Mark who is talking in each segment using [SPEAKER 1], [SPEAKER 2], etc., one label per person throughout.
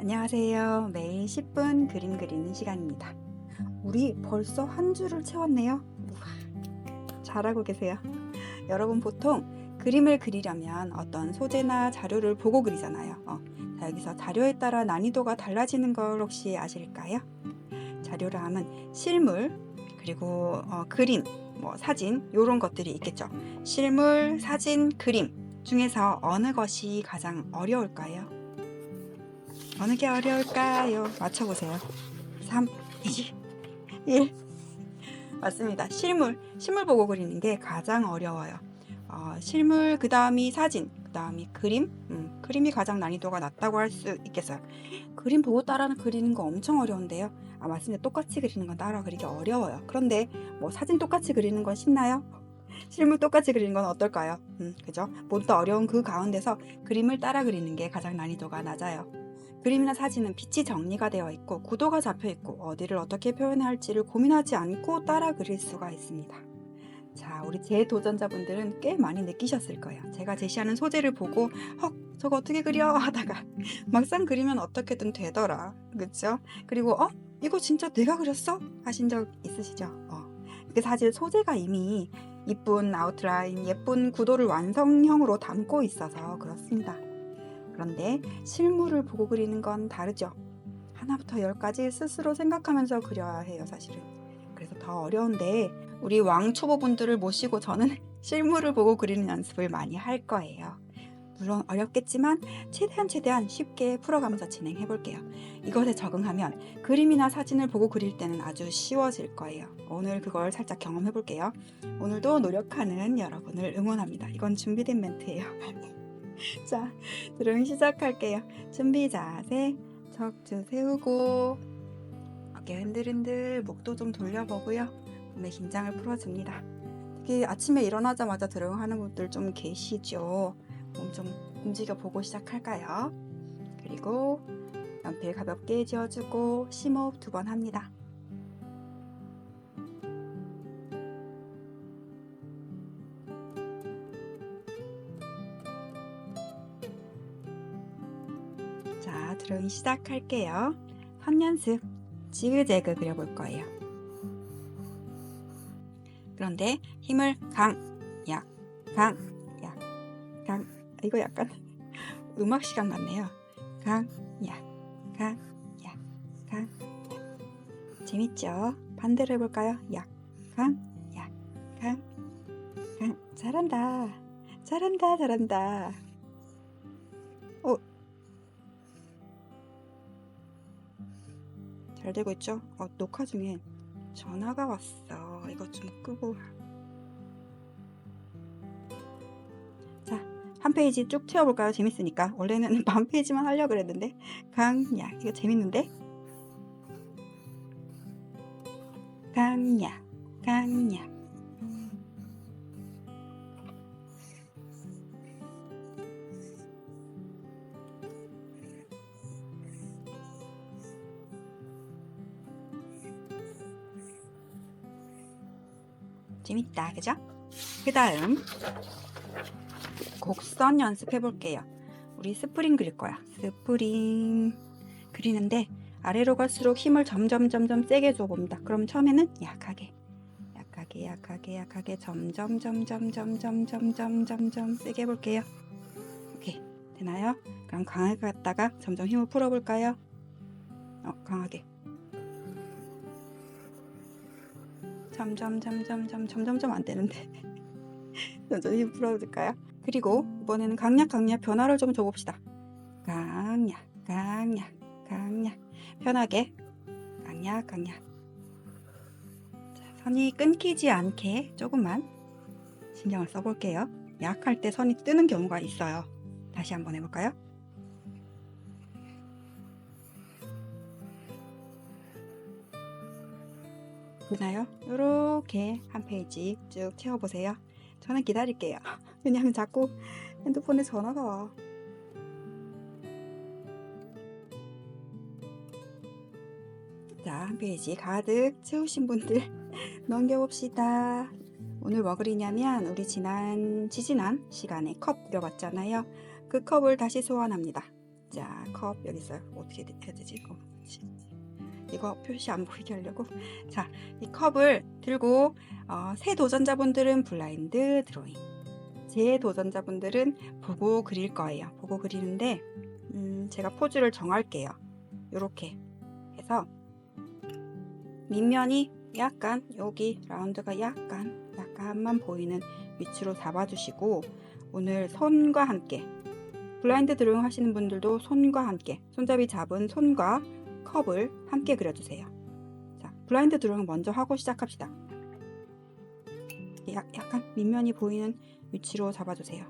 [SPEAKER 1] 안녕하세요. 매일 10분 그림 그리는 시간입니다. 우리 벌써 한 줄을 채웠네요. 우와, 잘하고 계세요. 여러분 보통 그림을 그리려면 어떤 소재나 자료를 보고 그리잖아요. 어, 자, 여기서 자료에 따라 난이도가 달라지는 걸 혹시 아실까요? 자료라 하면 실물, 그리고 어, 그림, 뭐 사진 이런 것들이 있겠죠. 실물, 사진, 그림 중에서 어느 것이 가장 어려울까요? 어느 게 어려울까요? 맞춰보세요. 3, 2, 1. 맞습니다. 실물. 실물 보고 그리는 게 가장 어려워요. 어, 실물, 그 다음이 사진, 그 다음이 그림. 음, 그림이 가장 난이도가 낮다고 할 수 있겠어요. 그림 보고 따라 그리는 거 엄청 어려운데요. 아, 맞습니다. 똑같이 그리는 건 따라 그리기 어려워요. 그런데 뭐 사진 똑같이 그리는 건 쉽나요? 실물 똑같이 그리는 건 어떨까요? 음, 그죠? 모두 어려운 그 가운데서 그림을 따라 그리는 게 가장 난이도가 낮아요. 그림이나 사진은 빛이 정리가 되어 있고 구도가 잡혀 있고 어디를 어떻게 표현해야 할지를 고민하지 않고 따라 그릴 수가 있습니다. 자, 우리 재도전자분들은 꽤 많이 느끼셨을 거예요. 제가 제시하는 소재를 보고 헉, 저거 어떻게 그려 하다가 막상 그리면 어떻게든 되더라. 그렇죠? 그리고 어, 이거 진짜 내가 그렸어? 하신 적 있으시죠? 어. 이게 사실 소재가 이미 이쁜 아웃라인, 예쁜 구도를 완성형으로 담고 있어서 그렇습니다. 그런데 실물을 보고 그리는 건 다르죠. 하나부터 열까지 스스로 생각하면서 그려야 해요, 사실은. 그래서 더 어려운데 우리 왕초보분들을 모시고 저는 실물을 보고 그리는 연습을 많이 할 거예요. 물론 어렵겠지만 최대한 최대한 쉽게 풀어가면서 진행해 볼게요. 이것에 적응하면 그림이나 사진을 보고 그릴 때는 아주 쉬워질 거예요. 오늘 그걸 살짝 경험해 볼게요. 오늘도 노력하는 여러분을 응원합니다. 이건 준비된 멘트예요. 자, 그럼 시작할게요. 준비 자세, 척추 세우고 어깨 흔들흔들, 목도 좀 돌려보고요. 몸의 긴장을 풀어줍니다. 특히 아침에 일어나자마자 드렁하는 분들 좀 계시죠? 몸 좀 움직여 보고 시작할까요? 그리고 연필 가볍게 지어주고 심호흡 두 번 합니다. 시작할게요. 선 연습, 지그재그 그려볼 거예요. 그런데 힘을 강, 약, 강, 약, 강. 아, 이거 약간 음악 시간 같네요. 강, 약, 강, 약, 강, 약. 재밌죠? 반대로 해볼까요? 약, 강, 약, 강, 강. 잘한다. 잘한다, 잘한다. 잘 되고 있죠? 어, 녹화 중에 전화가 왔어. 이거 좀 끄고. 자, 한 페이지 쭉 채워볼까요? 재밌으니까. 원래는 반 페이지만 하려고 그랬는데. 강약. 이거 재밌는데? 강약. 강약. 재밌다. 그죠? 그 다음 곡선 연습해 볼게요. 우리 스프링 그릴 거야. 스프링 그리는데 아래로 갈수록 힘을 점점 점점 세게 줘 봅니다. 그럼 처음에는 약하게 약하게 약하게 약하게 점점 점점 점점 점점 점점 세게 해볼게요. 오케이 되나요? 그럼 강하게 갔다가 점점 힘을 풀어 볼까요? 어 강하게 점점 점점 점 점점점 안 되는데 점점 힘 풀어줄까요? 그리고 이번에는 강약 강약 변화를 좀 줘봅시다. 강약 강약 강약 편하게 강약 강약 자, 선이 끊기지 않게 조금만 신경을 써볼게요. 약할 때 선이 뜨는 경우가 있어요. 다시 한번 해볼까요? 되나요? 이렇게 한 페이지 쭉 채워보세요. 저는 기다릴게요. 왜냐하면 자꾸 핸드폰에 전화가 와. 자, 한 페이지 가득 채우신 분들 넘겨봅시다. 오늘 뭐 그리냐면 우리 지난 지지난 시간에 컵 그려봤잖아요. 그 컵을 다시 소환합니다. 자, 컵 여기 있어요. 어떻게 해야 되지? 어. 이거 표시 안 보이게 하려고. 자, 이 컵을 들고 어, 새 도전자분들은 블라인드 드로잉. 제 도전자분들은 보고 그릴 거예요. 보고 그리는데 음, 제가 포즈를 정할게요. 요렇게 해서 밑면이 약간 여기 라운드가 약간 약간만 보이는 위치로 잡아주시고 오늘 손과 함께 블라인드 드로잉 하시는 분들도 손과 함께 손잡이 잡은 손과 컵을 함께 그려주세요. 자, 블라인드 드로잉 먼저 하고 시작합시다. 약, 약간 밑면이 보이는 위치로 잡아주세요.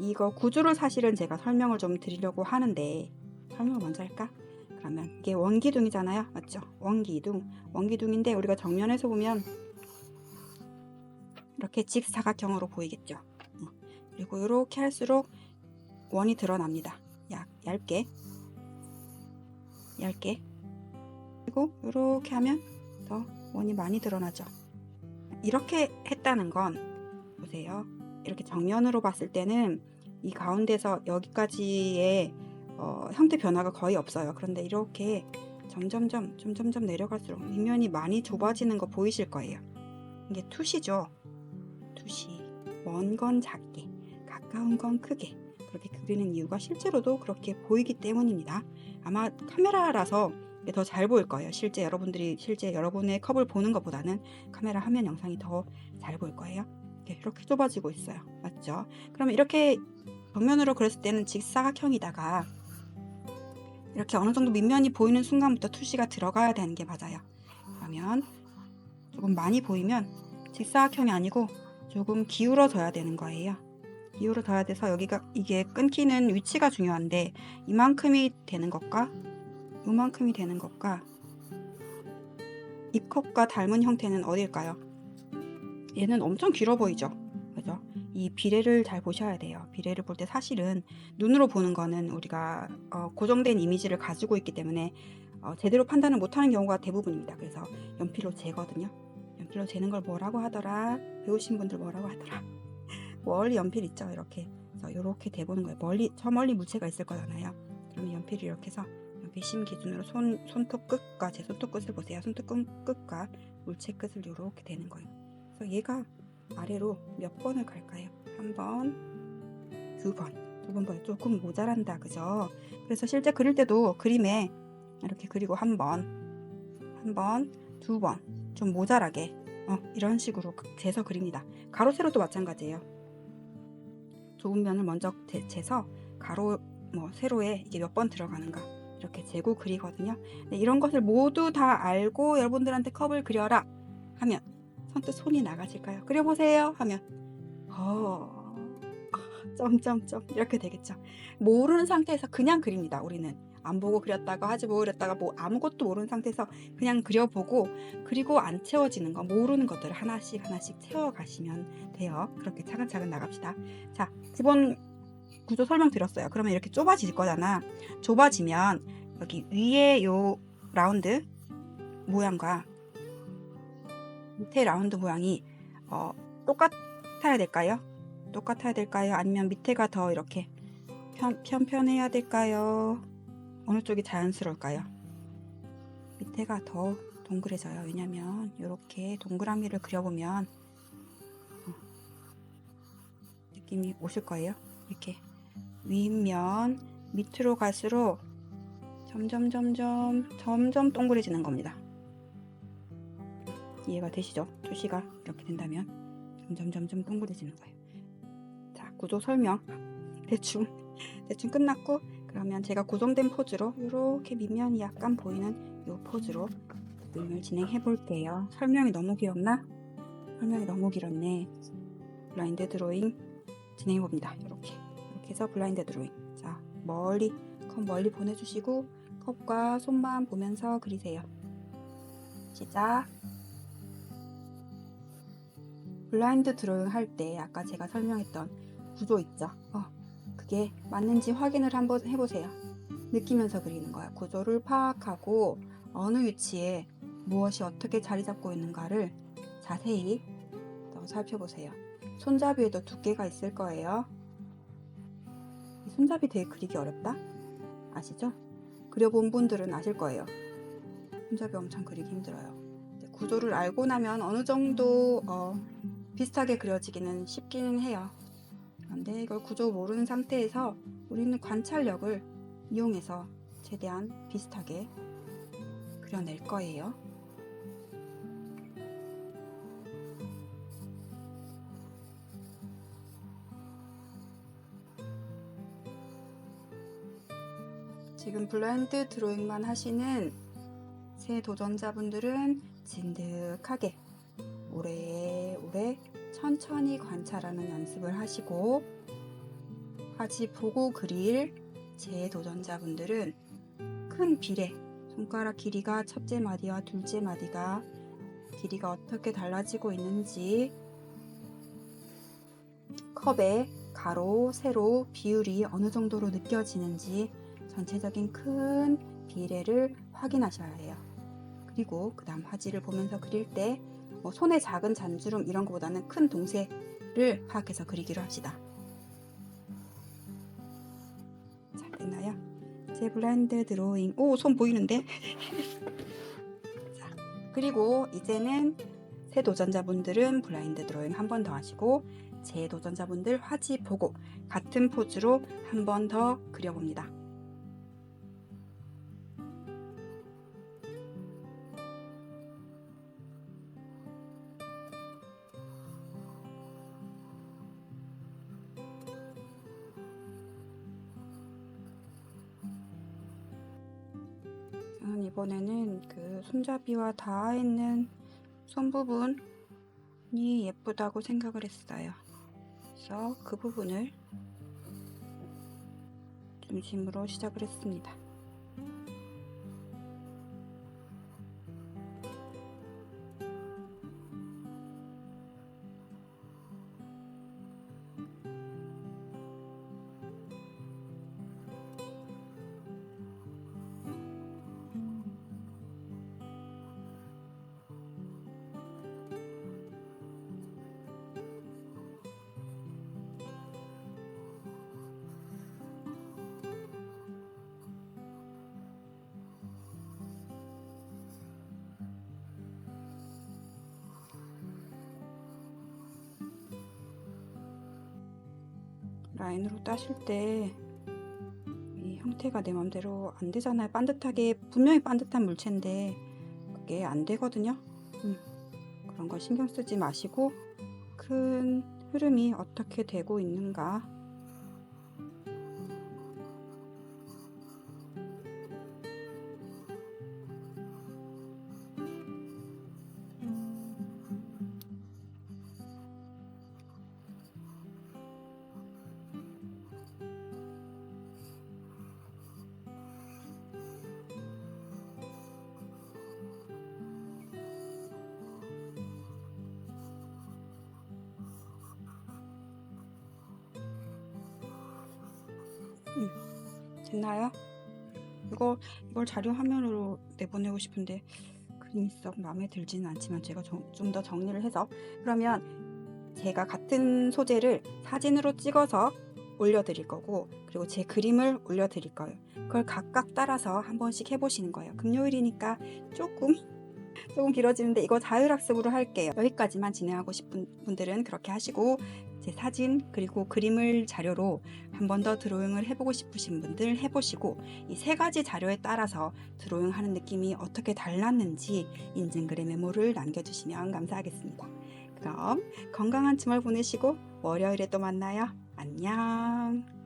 [SPEAKER 1] 이거 구조를 사실은 제가 설명을 좀 드리려고 하는데 설명을 먼저 할까? 그러면 이게 원기둥이잖아요. 맞죠? 원기둥. 원기둥인데 우리가 정면에서 보면 이렇게 직사각형으로 보이겠죠. 어, 그리고 이렇게 할수록 원이 드러납니다. 약 얇게 얇게 그리고 이렇게 하면 더 원이 많이 드러나죠. 이렇게 했다는 건 보세요. 이렇게 정면으로 봤을 때는 이 가운데서 여기까지의 어, 형태 변화가 거의 없어요. 그런데 이렇게 점점점 점점점 내려갈수록 밑면이 많이 좁아지는 거 보이실 거예요. 이게 투시죠. 투시. 먼 건 작게, 가까운 건 크게 그렇게 그리는 이유가 실제로도 그렇게 보이기 때문입니다. 아마 카메라라서 더 잘 보일 거예요. 실제 여러분들이 실제 여러분의 컵을 보는 것보다는 카메라 화면 영상이 더 잘 보일 거예요. 이렇게, 이렇게 좁아지고 있어요. 맞죠? 그러면 이렇게 정면으로 그렸을 때는 직사각형이다가 이렇게 어느 정도 밑면이 보이는 순간부터 투시가 들어가야 되는 게 맞아요. 그러면 조금 많이 보이면 직사각형이 아니고 조금 기울어져야 되는 거예요. 기울어져야 돼서 여기가 이게 끊기는 위치가 중요한데 이만큼이 되는 것과 이만큼이 되는 것과 이 컵과 닮은 형태는 어딜까요? 얘는 엄청 길어 보이죠? 그죠? 이 비례를 잘 보셔야 돼요. 비례를 볼 때 사실은 눈으로 보는 거는 우리가 어, 고정된 이미지를 가지고 있기 때문에 어, 제대로 판단을 못하는 경우가 대부분입니다. 그래서 연필로 재거든요. 연필로 재는 걸 뭐라고 하더라? 배우신 분들 뭐라고 하더라? 멀리 연필 있죠? 이렇게 이렇게 대보는 거예요. 멀리 저 멀리 물체가 있을 거잖아요. 그러면 연필을 이렇게 해서 연필 심 기준으로 손 손톱 끝과 제 손톱 끝을 보세요. 손톱 끝, 끝과 물체 끝을 이렇게 대는 거예요. 그래서 얘가 아래로 몇 번을 갈까요? 한 번, 두 번, 두번 봐요. 조금 모자란다, 그죠? 그래서 실제 그릴 때도 그림에 이렇게 그리고 한 번, 한 번, 두 번, 좀 모자라게 어, 이런 식으로 재서 그립니다. 가로 세로도 마찬가지예요. 좁은 면을 먼저 재, 재서 가로 뭐 세로에 이게 몇 번 들어가는가 이렇게 재고 그리거든요. 네, 이런 것을 모두 다 알고 여러분들한테 컵을 그려라 하면 선뜻 손이 나가질까요? 그려보세요 하면 어 점점점 이렇게 되겠죠. 모르는 상태에서 그냥 그립니다. 우리는 안 보고 그렸다가 하지 뭐 그렸다가 뭐 아무것도 모르는 상태에서 그냥 그려보고 그리고 안 채워지는 거 모르는 것들을 하나씩 하나씩 채워가시면 돼요. 그렇게 차근차근 나갑시다. 자 기본 구조 설명 드렸어요. 그러면 이렇게 좁아질 거잖아. 좁아지면 여기 위에 요 라운드 모양과 밑에 라운드 모양이 어, 똑같아야 될까요? 똑같아야 될까요? 아니면 밑에가 더 이렇게 편, 편편해야 될까요? 어느 쪽이 자연스러울까요? 밑에가 더 동그래져요. 왜냐면 이렇게 동그라미를 그려보면 어, 느낌이 오실 거예요. 이렇게 윗면 밑으로 갈수록 점점 점점 점점 동그래지는 겁니다. 이해가 되시죠? 투시가 이렇게 된다면 점점 점점 동그래지는 거예요. 자 구조 설명 대충 대충 끝났고 그러면 제가 고정된 포즈로 이렇게 밑면이 약간 보이는 이 포즈로 그림을 진행해 볼게요. 설명이 너무 길었나? 설명이 너무 길었네. 블라인드 드로잉 진행해 봅니다. 이렇게 이렇게 해서 블라인드 드로잉. 자 멀리 컵 멀리 보내주시고 컵과 손만 보면서 그리세요. 시작. 블라인드 드로잉 할 때 아까 제가 설명했던 구조 있죠? 어, 그게 맞는지 확인을 한번 해보세요. 느끼면서 그리는 거야. 구조를 파악하고 어느 위치에 무엇이 어떻게 자리 잡고 있는가를 자세히 더 살펴보세요. 손잡이에도 두께가 있을 거예요. 이 손잡이 되게 그리기 어렵다? 아시죠? 그려본 분들은 아실 거예요. 손잡이 엄청 그리기 힘들어요. 구조를 알고 나면 어느 정도 어, 비슷하게 그려지기는 쉽기는 해요. 그런데 이걸 구조 모르는 상태에서 우리는 관찰력을 이용해서 최대한 비슷하게 그려낼 거예요. 지금 블라인드 드로잉만 하시는 새 도전자분들은 진득하게 천천히 관찰하는 연습을 하시고 하지 보고 그릴 제 도전자분들은 큰 비례 손가락 길이가 첫째 마디와 둘째 마디가 길이가 어떻게 달라지고 있는지 컵의 가로, 세로 비율이 어느 정도로 느껴지는지 전체적인 큰 비례를 확인하셔야 해요. 그리고 그 다음 화지를 보면서 그릴 때 뭐 손의 작은 잔주름 이런 것보다는 큰 동세를 파악해서 그리기로 합시다. 잘 됐나요? 제 블라인드 드로잉 오 손 보이는데? 자, 그리고 이제는 새 도전자분들은 블라인드 드로잉 한 번 더 하시고 제 도전자분들 화지 보고 같은 포즈로 한 번 더 그려봅니다. 이번에는 그 손잡이와 닿아 있는 손 부분이 예쁘다고 생각을 했어요. 그래서 그 부분을 중심으로 시작을 했습니다. 라인으로 따실 때 이 형태가 내 맘대로 안 되잖아요. 반듯하게 분명히 반듯한 물체인데 그게 안 되거든요. 음, 그런 거 신경 쓰지 마시고 큰 흐름이 어떻게 되고 있는가 됐나요? 이거 이걸 자료 화면으로 내보내고 싶은데 그림이 썩 마음에 들지는 않지만 제가 좀 더 정리를 해서 그러면 제가 같은 소재를 사진으로 찍어서 올려드릴 거고 그리고 제 그림을 올려드릴 거예요. 그걸 각각 따라서 한 번씩 해보시는 거예요. 금요일이니까 조금 조금 길어지는데 이거 자율학습으로 할게요. 여기까지만 진행하고 싶은 분들은 그렇게 하시고 제 사진 그리고 그림을 자료로 한 번 더 드로잉을 해보고 싶으신 분들 해보시고 이 세 가지 자료에 따라서 드로잉 하는 느낌이 어떻게 달랐는지 인증글의 메모를 남겨주시면 감사하겠습니다. 그럼 건강한 주말 보내시고 월요일에 또 만나요. 안녕.